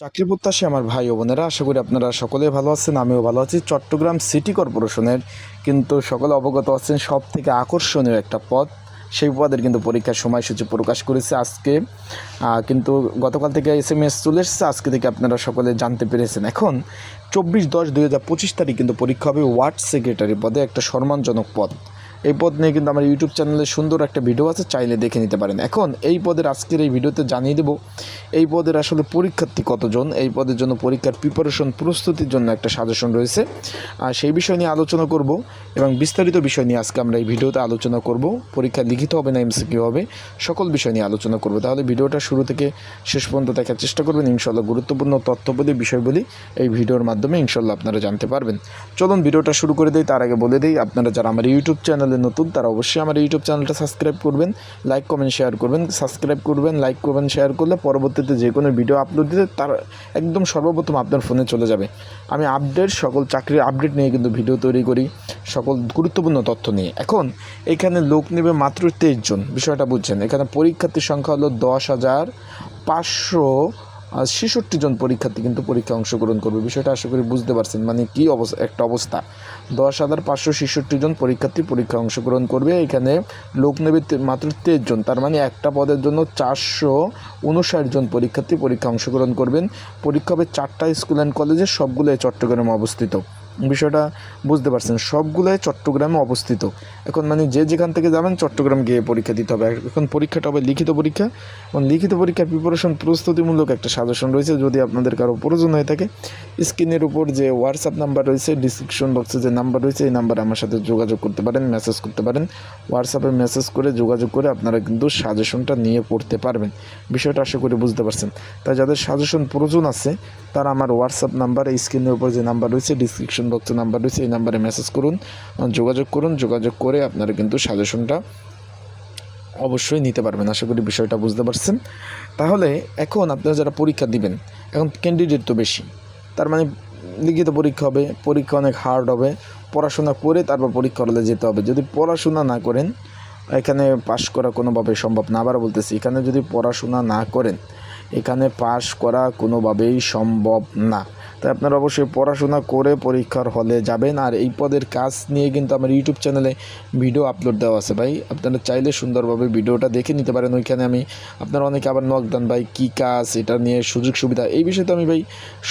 চাকরি প্রত্যাশী আমার ভাই ও বোনেরা, আশা করি আপনারা সকলেই ভালো আছেন, আমিও ভালো আছি। চট্টগ্রাম সিটি কর্পোরেশনের কিন্তু সকলে অবগত আছেন সব থেকে আকর্ষণীয় একটা পদ, সেই পদের কিন্তু পরীক্ষার সময়সূচি প্রকাশ করেছে আজকে। কিন্তু গতকাল থেকে এস এম এস চলে এসেছে, আজকে থেকে আপনারা সকলে জানতে পেরেছেন। এখন চব্বিশ দশ দুই হাজার পঁচিশ তারিখ কিন্তু পরীক্ষা হবে ওয়ার্ড সেক্রেটারি পদে, একটা সম্মানজনক পদ। এই পদ নিয়ে কিন্তু আমার ইউটিউব চ্যানেলে সুন্দর একটা ভিডিও আছে, চাইলে দেখে নিতে পারেন। এখন এই পদের আজকের এই ভিডিওতে জানিয়ে দেব, এই পদের আসলে পরীক্ষার্থী কতজন, এই পদের জন্য পরীক্ষার প্রিপারেশন প্রস্তুতির জন্য একটা সাজেশন রয়েছে। আর সেই বিষয় নিয়ে আলোচনা করব এবং বিস্তারিত বিষয় নিয়ে আজকে আমরা এই ভিডিওতে আলোচনা করব। পরীক্ষা লিখিত হবে না এমসিকিউ হবে, সকল বিষয় নিয়ে আলোচনা করব। তাহলে ভিডিওটা শুরু থেকে শেষ পর্যন্ত দেখার চেষ্টা করবেন। ইনশাল্লাহ গুরুত্বপূর্ণ তথ্যবলী বিষয়গুলি এই ভিডিওর মাধ্যমে ইনশাল্লাহ আপনারা জানতে পারবেন। চলুন ভিডিওটা শুরু করে দিই, তার আগে বলে দিই, আপনারা যারা আমার ইউটিউব চ্যানেলে নতুন, তারা অবশ্যই আমার ইউটিউব চ্যানেলটা সাবস্ক্রাইব করবেন লাইক কমেন্ট শেয়ার করবেন। সাবস্ক্রাইব করবেন লাইক করবেন শেয়ার করলে পরবর্তীতে যে কোনো ভিডিও আপলোড দিতে তার একদম সর্বপ্রথম আপনার ফোনে চলে যাবে। আমি আপডেট সকল চাকরির আপডেট নিয়ে কিন্তু ভিডিও তৈরি করি, সকল গুরুত্বপূর্ণ তথ্য নিয়ে। এখন এখানে লোক নেবে মাত্র তেইশ জন, বিষয়টা বুঝছেন। এখানে পরীক্ষার্থীর সংখ্যা হলো দশ হাজার পাঁচশো ছেষট্টি জন পরীক্ষার্থী কিন্তু পরীক্ষায় অংশগ্রহণ করবে। বিষয়টা আশা করি বুঝতে পারছেন। মানে কি অবস্থা একটা অবস্থা। দশ হাজার পাঁচশো ছেষট্টি জন পরীক্ষার্থী পরীক্ষায় অংশগ্রহণ করবে। এখানে লোক নেবে মাত্র তেইশ জন। তার মানে একটা পদের জন্য চারশো উনষাট জন পরীক্ষার্থী পরীক্ষা অংশগ্রহণ করবেন। পরীক্ষা হবে চারটা স্কুল অ্যান্ড কলেজে সবগুলোই চট্টগ্রামে অবস্থিত। বিষয়টা বুঝতে পারছেন। সবগুলোই চট্টগ্রামে অবস্থিত। এখন মানে যে যেখান থেকে যাবেন চট্টগ্রাম গিয়ে পরীক্ষা দিতে হবে। এখন পরীক্ষাটা হবে লিখিত পরীক্ষা। এবং লিখিত পরীক্ষার প্রিপারেশন প্রস্তুতিমূলক একটা সাজেশন রয়েছে। যদি আপনাদের কারও প্রয়োজন হয়ে থাকে স্ক্রিনের উপর যে হোয়াটসঅ্যাপ নাম্বার রয়েছে ডিসক্রিপশন বক্সে যে নাম্বার রয়েছে, এই নাম্বারে আমার সাথে যোগাযোগ করতে পারেন মেসেজ করতে পারেন। হোয়াটসঅ্যাপে মেসেজ করে যোগাযোগ করে আপনারা কিন্তু সাজেশনটা নিয়ে পড়তে পারবেন। বিষয়টা আশা করি বুঝতে পারছেন। তাই যাদের সাজেশন প্রয়োজন আছে, তারা আমার হোয়াটসঅ্যাপ নাম্বার এই স্ক্রিনের উপর যে নাম্বার রয়েছে ডিসক্রিপশন বক্সে নাম্বার রয়েছে, এই নাম্বারে মেসেজ করুন যোগাযোগ করুন, যোগাযোগ করে আপনারা কিন্তু সাজেশনটা অবশ্যই নিতে পারবেন। আশা করি বিষয়টা বুঝতে পারছেন। তাহলে এখন আপনারা যারা পরীক্ষা দিবেন, এখন ক্যান্ডিডেট তো বেশি। তার মানে লিখিত পরীক্ষা হবে, পরীক্ষা অনেক হার্ড হবে। পড়াশোনা করে তারপর পরীক্ষা হলে যেতে হবে। যদি পড়াশোনা না করেন, এখানে পাশ করা কোনোভাবে সম্ভব না। আবার বলতেছি, এখানে যদি পড়াশোনা না করেন, এখানে পাশ করা কোনোভাবেই সম্ভব না। তাই আপনারা অবশ্যই পড়াশোনা করে পরীক্ষার হলে যাবেন। আর এই পদের কাজ নিয়ে কিন্তু আমার ইউটিউব চ্যানেলে ভিডিও আপলোড দেওয়া আছে ভাই। আপনারা চাইলে সুন্দরভাবে ভিডিওটা দেখে নিতে পারেন। ওইখানে আমি আপনারা অনেকে আবার নক দেন ভাই, কী কাজ, এটা নিয়ে সুযোগ সুবিধা, এই বিষয়ে তো আমি ভাই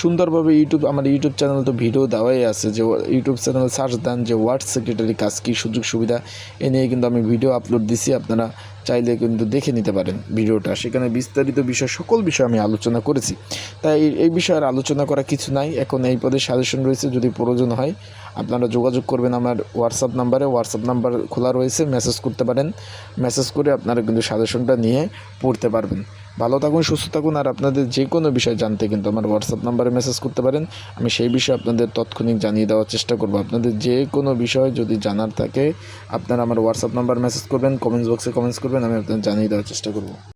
সুন্দরভাবে ইউটিউব, আমার ইউটিউব চ্যানেল তো ভিডিও দেওয়াই আছে যে, ইউটিউব চ্যানেল সার্চ দেন যে ওয়ার্ড সেক্রেটারি কাজ কী সুযোগ সুবিধা, এ নিয়ে কিন্তু আমি ভিডিও আপলোড দিছি। আপনারা চাইলে কিন্তু দেখে নিতে পারেন ভিডিওটা। সেখানে বিস্তারিত বিষয়, সকল বিষয় আমি আলোচনা করেছি। তাই এই- বিষয়ে আলোচনা করা কিছু নাই। এখন এই পদে সাজেশন রয়েছে, যদি প্রয়োজন হয় আপনারা যোগাযোগ করবেন আমার হোয়াটসঅ্যাপ নাম্বারে। হোয়াটসঅ্যাপ নাম্বার খোলা রয়েছে। মেসেজ করতে পারেন। মেসেজ করে আপনারা কিন্তু সাজেশনটা নিয়ে পড়তে পারবেন। ভালো থাকুন, সুস্থ থাকুন আর আপনাদের যে কোনো বিষয় জানতে কিন্তু আমার হোয়াটসঅ্যাপ নাম্বারে মেসেজ করতে পারেন। আমি সেই বিষয়ে আপনাদের তৎক্ষণিক জানিয়ে দেওয়ার চেষ্টা করব। আপনাদের যে কোনো বিষয় যদি জানার থাকে, আপনারা আমার হোয়াটসঅ্যাপ নাম্বার মেসেজ করবেন কমেন্টস বক্সে কমেন্টস করবেন, আমি আপনাদের জানিয়ে দেওয়ার চেষ্টা করব।